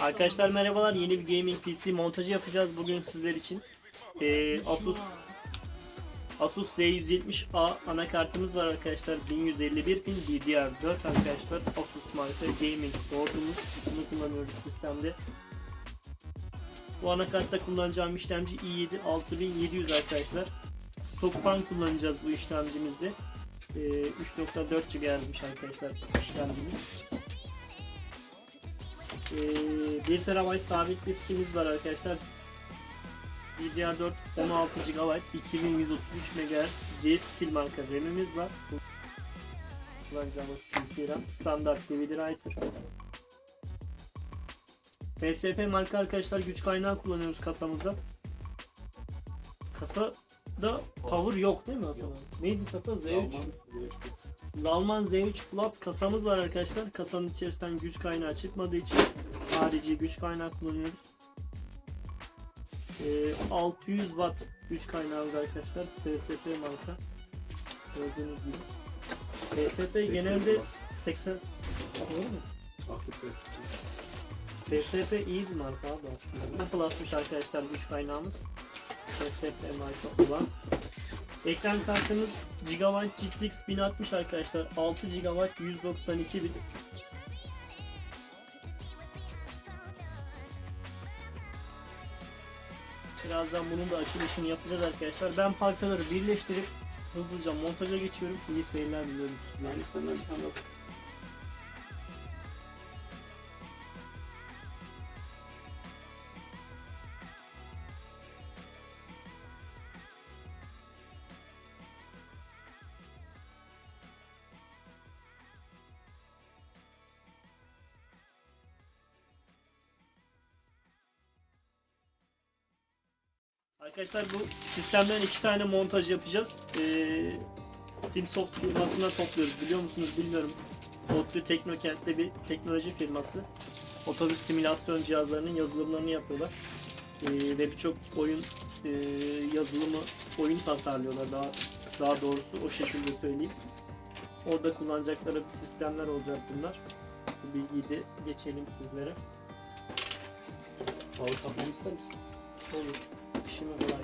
Arkadaşlar merhabalar. Yeni bir gaming PC montajı yapacağız bugün sizler için. Ee, Asus Asus Z170A anakartımız var arkadaşlar. 1151 pin DDR4 arkadaşlar. Asus marka gaming board'umuz. Bunu kullanıyoruz sistemde. Bu anakartta kullanacağım işlemci i7 6700 arkadaşlar. Stock fan kullanacağız bu işlemcimizde. Ee, 3.4 GHz'miş arkadaşlar işlemcimiz. Ee, 1 TB sabit diskimiz var arkadaşlar. DDR4 16 GB 2133 MHz G-Skill marka RAM'imiz var. Kullanacağımız PC RAM standart DVD writer. PSP marka arkadaşlar güç kaynağı kullanıyoruz kasamızda. Kasada power yok değil mi Hasan abi? Neydi kasa? Z3. Zalman Z3 Plus kasamız var arkadaşlar. Kasanın içerisinden güç kaynağı çıkmadığı için harici güç kaynağı kullanıyoruz. Ee, 600 Watt güç kaynağımız arkadaşlar. PSP marka. Gördüğünüz gibi. PSP genelde 80 Doğru mu? Aktif PSP iyi bir marka abi aslında. Plus'mış arkadaşlar güç kaynağımız. PSP marka olan. Ekran kartımız GB GTX 1060 arkadaşlar. 6 GB 192 bit. Birazdan bunun da açılışını yapacağız arkadaşlar. Ben parçaları birleştirip hızlıca montaja geçiyorum. İyi seyirler diliyorum Arkadaşlar bu sistemden iki tane montaj yapacağız. Ee, Simsoft firmasına topluyoruz. Biliyor musunuz bilmiyorum. ODTÜ Teknokent'te bir teknoloji firması. Otobüs simülasyon cihazlarının yazılımlarını yapıyorlar. Ee, ve birçok oyun e, yazılımı, oyun tasarlıyorlar daha daha doğrusu o şekilde söyleyeyim. Orada kullanacakları bir sistemler olacak bunlar. Bu bilgiyi de geçelim sizlere. Tapmamı ister misin? Olur. Şimdi kolay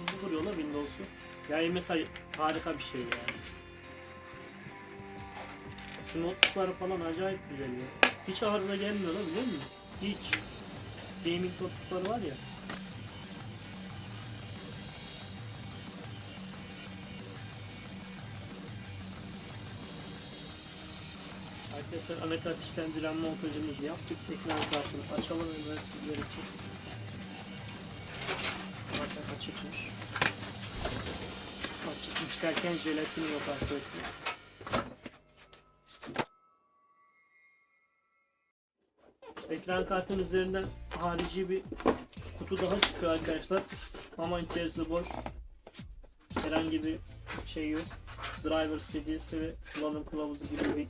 hızlı kuruyorlar Windows'u. Yani mesela harika bir şey yani. Şu notebookları falan acayip güzel ya. Hiç ağrına gelmiyor lan biliyor musun? Hiç. Gaming notebookları var ya. Arkadaşlar anakart işlemcilen montajımızı yaptık. Ekran kartını açalım hemen sizler için. Zaten açıkmış. Açıkmış derken jelatini yok arkadaşlar. Ekran kartının üzerinden harici bir kutu daha çıkıyor arkadaşlar. Ama içerisi boş. Herhangi bir şey yok. Driver CD'si ve kullanım kılavuzu gibi bir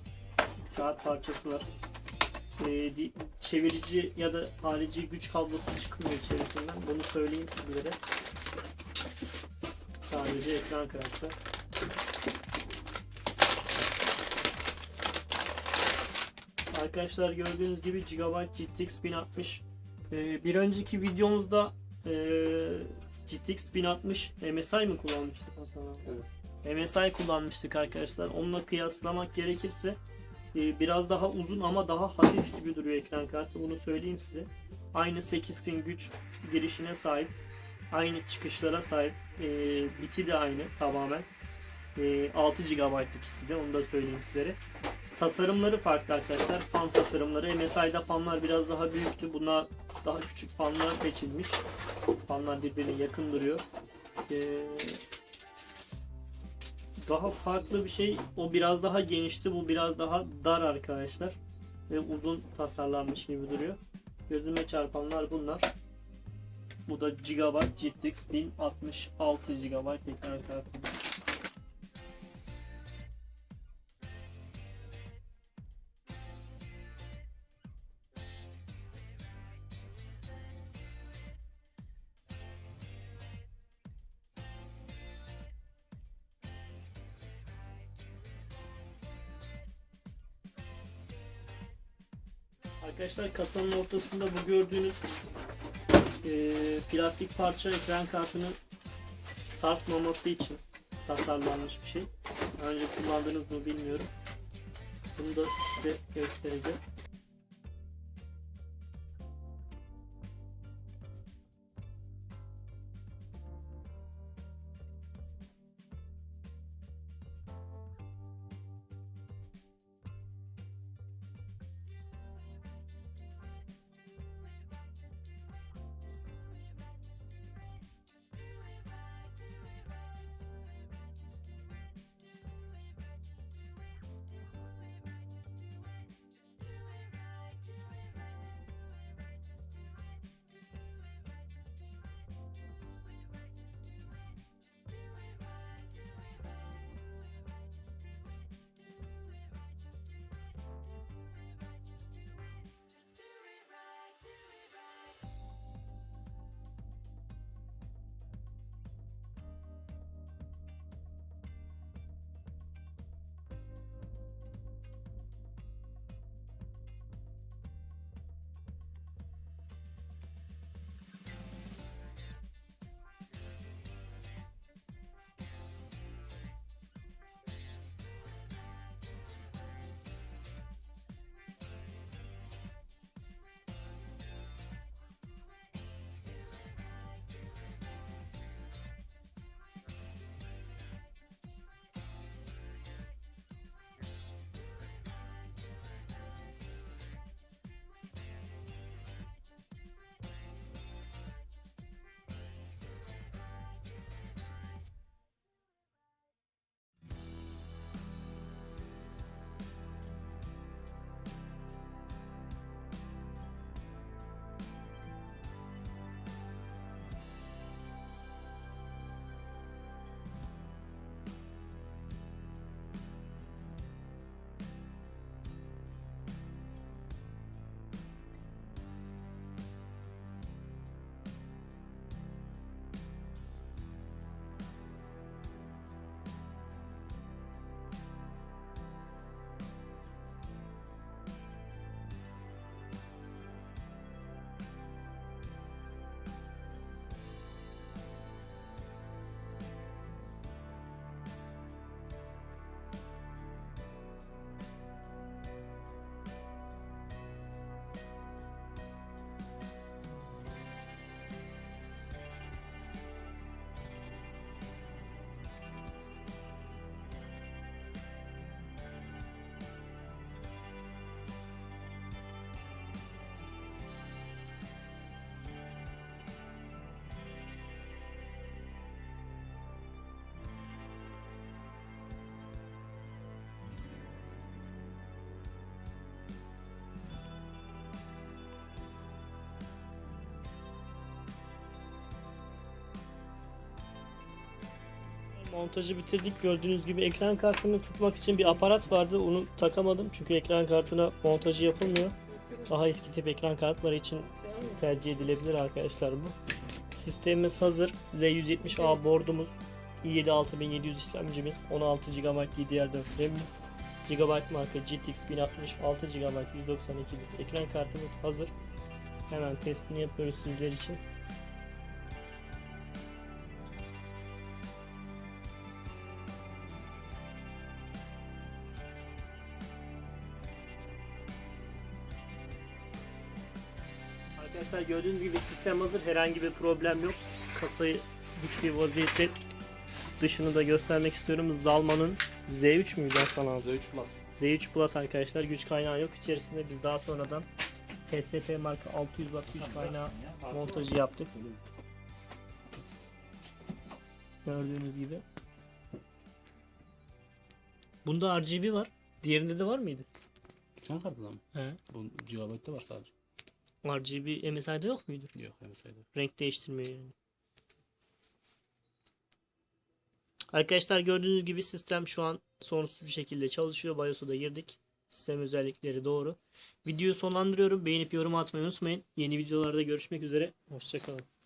kağıt parçası var. Ee, çevirici ya da harici güç kablosu çıkmıyor içerisinden. Bunu söyleyeyim sizlere. Sadece ekran kartı. Arkadaşlar gördüğünüz gibi GB GTX 1060 Ee, bir önceki videomuzda e, GTX 1060 MSI mi kullanmıştık abi? MSI kullanmıştık arkadaşlar. Onunla kıyaslamak gerekirse e, biraz daha uzun ama daha hafif gibi duruyor ekran kartı. Bunu söyleyeyim size. Aynı 8000 güç girişine sahip. Aynı çıkışlara sahip. E, biti de aynı tamamen. E, 6 GB ikisi de onu da söyleyeyim sizlere. Tasarımları farklı arkadaşlar. Fan tasarımları. MSI'da fanlar biraz daha büyüktü. Buna daha küçük fanlar seçilmiş. Fanlar birbirine yakın duruyor. E, daha farklı bir şey. O biraz daha genişti. Bu biraz daha dar arkadaşlar. Ve uzun tasarlanmış gibi duruyor. Gözüme çarpanlar bunlar. Bu da Gigabyte GTX 1066 GB ekran kartı. Arkadaşlar kasanın ortasında bu gördüğünüz eee, plastik parça ekran kartının sarkmaması için tasarlanmış bir şey. Önce kullandınız mı bilmiyorum. Bunu da size göstereceğiz. Montajı bitirdik. Gördüğünüz gibi ekran kartını tutmak için bir aparat vardı. Onu takamadım çünkü ekran kartına montajı yapılmıyor. Daha eski tip ekran kartları için tercih edilebilir arkadaşlar bu. Sistemimiz hazır. Z170A boardumuz, i7 6700 işlemcimiz, 16 GB DDR4 RAM'imiz, GB marka GTX 1060 6 GB 192 bit ekran kartımız hazır. Hemen testini yapıyoruz sizler için. Arkadaşlar gördüğünüz gibi sistem hazır. Herhangi bir problem yok. Kasayı güçlü vaziyette dışını da göstermek istiyorum. Zalman'ın Z3 müydü Hasan abi? Z3 Plus. Z3 Plus arkadaşlar güç kaynağı yok. İçerisinde biz daha sonradan TSP marka 600 watt güç kaynağı montajı yaptık. Gördüğünüz gibi. Bunda RGB var. Diğerinde de var mıydı? Ekran kartında mı? He. Bu GB'de var sadece. RGB MSI'da yok muydu? Yok MSI'de. Renk değiştirmiyor yani. Arkadaşlar gördüğünüz gibi sistem şu an sorunsuz bir şekilde çalışıyor. BIOS'a da girdik. Sistem özellikleri doğru. Videoyu sonlandırıyorum. Beğenip yorum atmayı unutmayın. Yeni videolarda görüşmek üzere. Hoşçakalın.